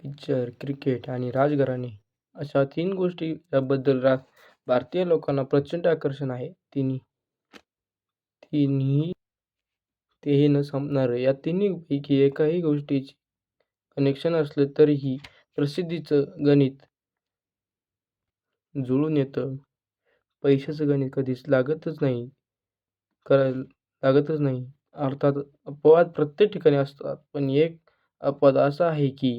Picture, cricket आणि राजघराणे अशा तीन गोष्टी याबद्दल रा भारतीय लोकांना प्रचंड आकर्षण आहे. तिन्ही तेही न संपणारं. या तिन्हीपैकी एकाही गोष्टीची कनेक्शन असले तरीही प्रसिद्धीचं गणित जुळून येतं. पैशाचं गणित कधीच लागतच नाही. करायला लागतच नाही अर्थात अपवाद प्रत्येक ठिकाणी असतात. पण एक अपवाद असा आहे की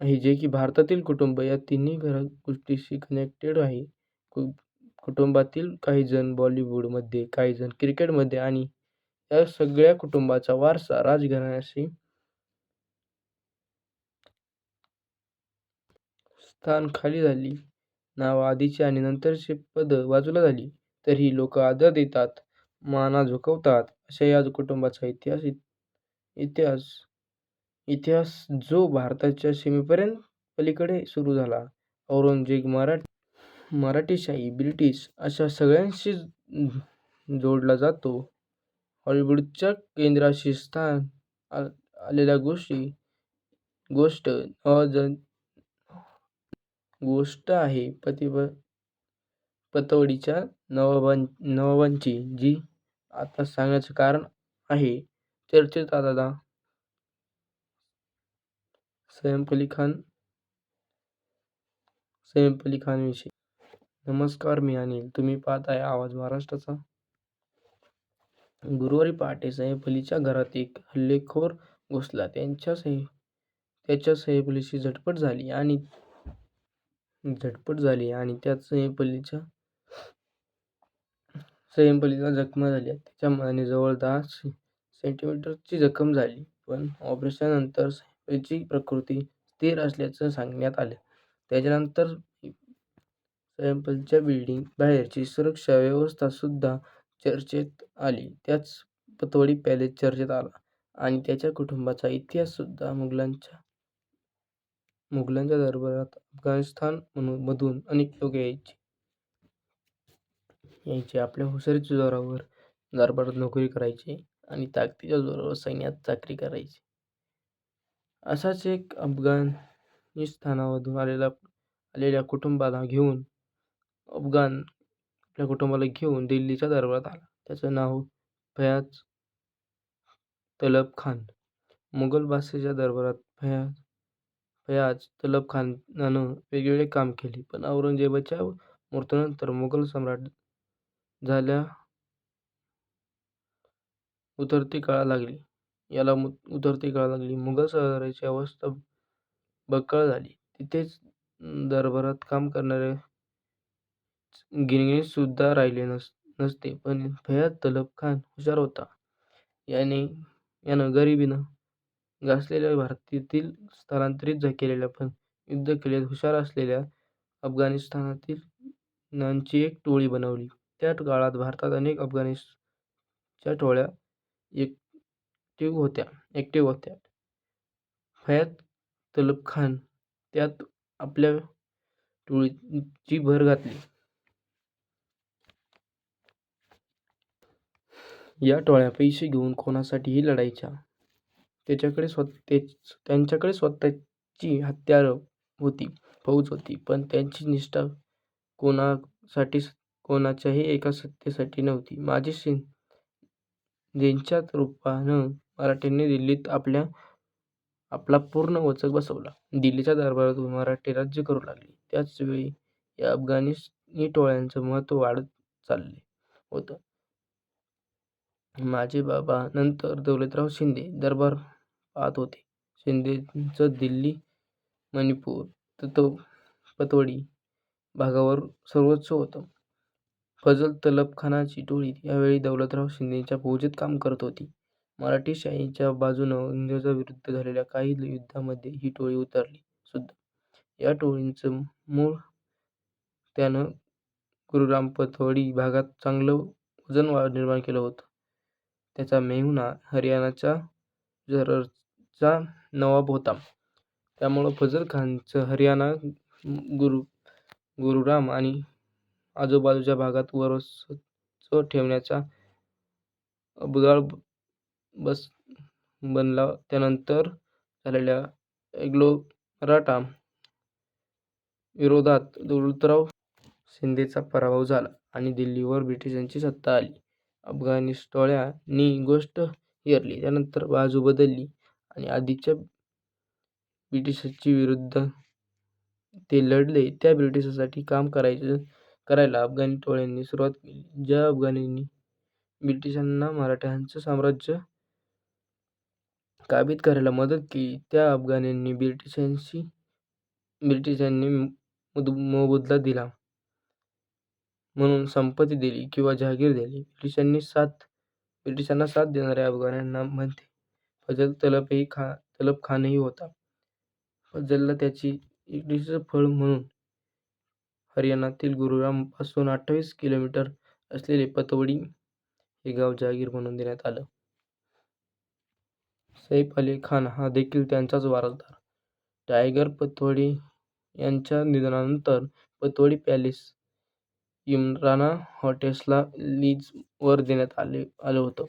जे की भारतातील कुटुंब या तिन्ही गोष्टींशी कनेक्टेड आहे. कुटुंबातील काही जण बॉलिवूडमध्ये, काही जण क्रिकेटमध्ये आणि या सगळ्या कुटुंबाचा वारसा राजघराण्याशी स्थान खाली झाली, नाव आधीची आणि नंतरची पद बाजूला झाली, तरीही लोक आदर देतात, माना झुकवतात. अशा या कुटुंबाचा इतिहास इतिहास इतिहास जो भारताच्या सीमेपर्यंत पलीकडे सुरू झाला. औरंगजेब, मराठेशाही, ब्रिटिश अशा सगळ्यांशी जोडला जातो. हॉलिवूडच्या केंद्राशी स्थान आलेल्या गोष्टी गोष्ट गोष्ट आहे पतिभ पतवडीच्या नवाबां नवाबांची, जी आता सांगण्याचं कारण आहे चर्चेत आता सैफ अली खानविषयी. नमस्कार मी अनिल. तुम्ही पाहत आहे आवाज महाराष्ट्राचा. गुरुवारी पहाटे सैफ अलीच्या घरात एक हल्लेखोर घुसला. त्यांच्या सहे सैफ अलीशी झटपट झाली आणि झटपट झाली आणि त्यात सैफ अलीला जखमा झाल्या. त्याच्या मानेजवळ दहा सेंटीमीटरची जखम झाली. पण ऑपरेशननंतर ची प्रकृती स्थिर असल्याचं सांगण्यात आलं. त्याच्यानंतर सैफ बिल्डिंग बाहेरची सुरक्षा व्यवस्था सुद्धा चर्चेत आली. त्याच पतवडी पॅलेस चर्चेत आला आणि त्याच्या कुटुंबाचा इतिहास सुद्धा. मुघलांच्या दरबारात अफगाणिस्तान म्हणून मधून अनेक लोक यायचे. यायचे आपल्या हुशारीच्या जोरावर दरबारात नोकरी करायची आणि ताकदीच्या जोरावर सैन्यात चाकरी करायची असाच एक अफगाणिस्तानमधून आलेल्या कुटुंबाला घेऊन अफगाण आपल्या कुटुंबाला घेऊन दिल्लीच्या दरबारात आला. त्याचं नाव फयाज तलब खान. मुघल बादशाच्या दरबारात फयाज तलब खानानं वेगवेगळे काम केले पण औरंगजेबाच्या मृत्यूनंतर मुघल सम्राट झाल्या उतरती काळा लागली याला उतरती कळा लागली. मुघल सरदाराची अवस्था बक्कळ झाली. तिथेच दरबारात काम करणारे गिरगिटीत सुद्धा राहिले नसते. पण फयाद तलब खान हुशार होता. याने यानं गरिबीनं गासलेल्या भारतातील स्थलांतरित केलेल्या पण युद्ध केल्यात हुशार असलेल्या अफगाणिस्तानातील नांची एक टोळी बनवली. त्या काळात भारतात अनेक अफगाणिस्तानच्या टोळ्या एक ॲक्टिव्ह होत्या. फयाज तलब खान त्यात आपल्या टोळीची भर घातली. या टोळ्या पैसे घेऊन कोणासाठीही लढायच्या. त्यांच्याकडे स्वतःची हत्यारं होती, फौज होती. पण त्यांची निष्ठा कोणासाठी कोणाच्याही एका सत्तेसाठी नव्हती. माजी ज्यांच्या रूपानं मराठ्यांनी दिल्लीत आपल्या आपला पूर्ण वचक बसवला. दिल्लीच्या दरबारातून मराठे राज्य करू लागले. त्याचवेळी या अफगाणी टोळ्यांचं महत्त्व वाढत चालले होतं. माझे बाबा नंतर दौलतराव शिंदे दरबार पाहत होते. शिंदेचं दिल्ली, मणिपूर, पतौडी भागावर सर्वोच्च होतं. फजल तलब खानाची टोळी यावेळी दौलतराव शिंदेच्या फौजेत काम करत होती. मराठेशाहीच्या बाजूनं इंग्रजांविरुद्ध झालेल्या काही युद्धांमध्ये ही टोळी उतरली सुद्धा. या टोळीचं मूळ त्यानं गुरुग्राम, भागात चांगलं वजन निर्माण केलं होतं. त्याचा मेहुणा हरियाणाच्या गुर्जरचा नवाब होता. त्यामुळं फजल खानचं हरियाणा, गुरुराम आणि आजूबाजूच्या भागात वर्चस्व ठेवण्याचा बस बनला. त्यानंतर झालेल्या एग्लो मराठा विरोधात दौलतराव शिंदेचा पराभव झाला आणि दिल्लीवर ब्रिटिशांची सत्ता आली. अफगाणी टोळ्यांनी गोष्ट हेरली. त्यानंतर बाजू बदलली आणि आधीच्या ब्रिटिशांची विरुद्ध ते लढले त्या ब्रिटिशांसाठी काम करायला अफगाणी टोळ्यांनी सुरुवात केली. ज्या अफगाणींनी ब्रिटिशांना मराठ्यांचं साम्राज्य काबीज करायला मदत केली त्या अफगाण्यांनी ब्रिटिशांशी ब्रिटिशांनी मोबदला दिला म्हणून संपत्ती दिली किंवा जहागीर दिली. ब्रिटिशांना साथ देणाऱ्या अफगाण्यांना अफगाणांमध्ये फजल तलबखानही होता. फजलला त्याची एकनिष्ठ फळ म्हणून हरियाणातील गुरुरामपासून अठ्ठावीस किलोमीटर असलेले पतवडी हे गाव जहागीर म्हणून देण्यात आलं. सैफ अली खान हा देखील त्यांचाच वारसदार. टायगर पतौडी यांच्या निधनानंतर पतौडी पॅलेस इमराना हॉटेल्सला लीजवर देण्यात आले आलं होतं.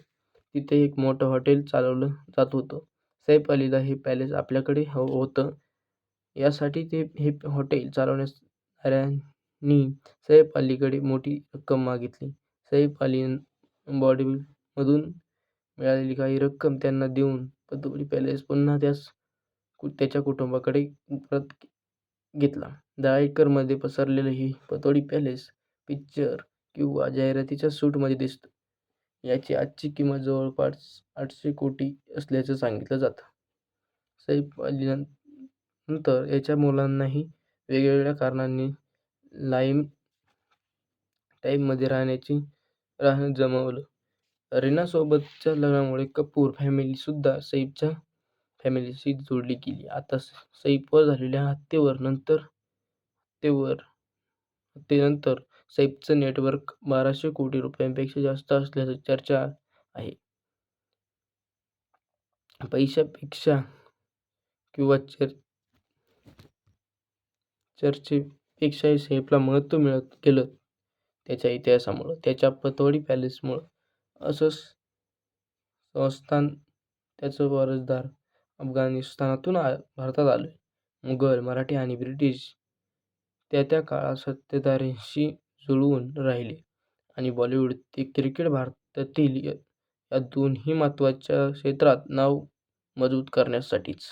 तिथे एक मोठं हॉटेल चालवलं जात होतं. सैफ अलीला हे पॅलेस आपल्याकडे हवं होतं. यासाठी ते हे हॉटेल चालवणाऱ्यांनी सैफ अलीकडे मोठी रक्कम मागितली. सैफ अली बॉडीमधून मिळालेली काही रक्कम त्यांना देऊन पदुबली पॅलेस पुन्हा त्यास त्याच्या कुटुंबाकडे परत घेतला. दहा एकरमध्ये पसरलेलं हे पतोडी पॅलेस पिक्चर किंवा जाहिरातीच्या सूटमध्ये दिसतं. याची आजची किंमत जवळपास आठशे कोटी असल्याचं सांगितलं जातं. सैफ अलीनंतर याच्या मुलांनाही वेगवेगळ्या कारणांनी लाईम टाईममध्ये राहण्याची राहणं जमवलं. रीनासोबतच्या लग्नामुळे कपूर फॅमिलीसुद्धा सैफच्या फॅमिलीशी जोडली गेली. आता सैफवर झालेल्या हत्येनंतर सैफचं नेटवर्क बाराशे कोटी रुपयांपेक्षा जास्त असल्याची चर्चा आहे. पैशापेक्षा किंवा चर चर्चेपेक्षाही सैफला महत्त्व मिळत गेलं त्याच्या इतिहासामुळं, त्याच्या पतवाडी पॅलेसमुळं. असं संस्थान त्याचं वारसदार अफगाणिस्तानातून आ भारतात आले. मुघल, मराठी आणि ब्रिटिश त्या त्या काळात सत्ताधाऱ्यांशी जुळवून राहिले आणि बॉलिवूड ते क्रिकेट भारतातील या दोन्ही महत्त्वाच्या क्षेत्रात नाव मजबूत करण्यासाठीच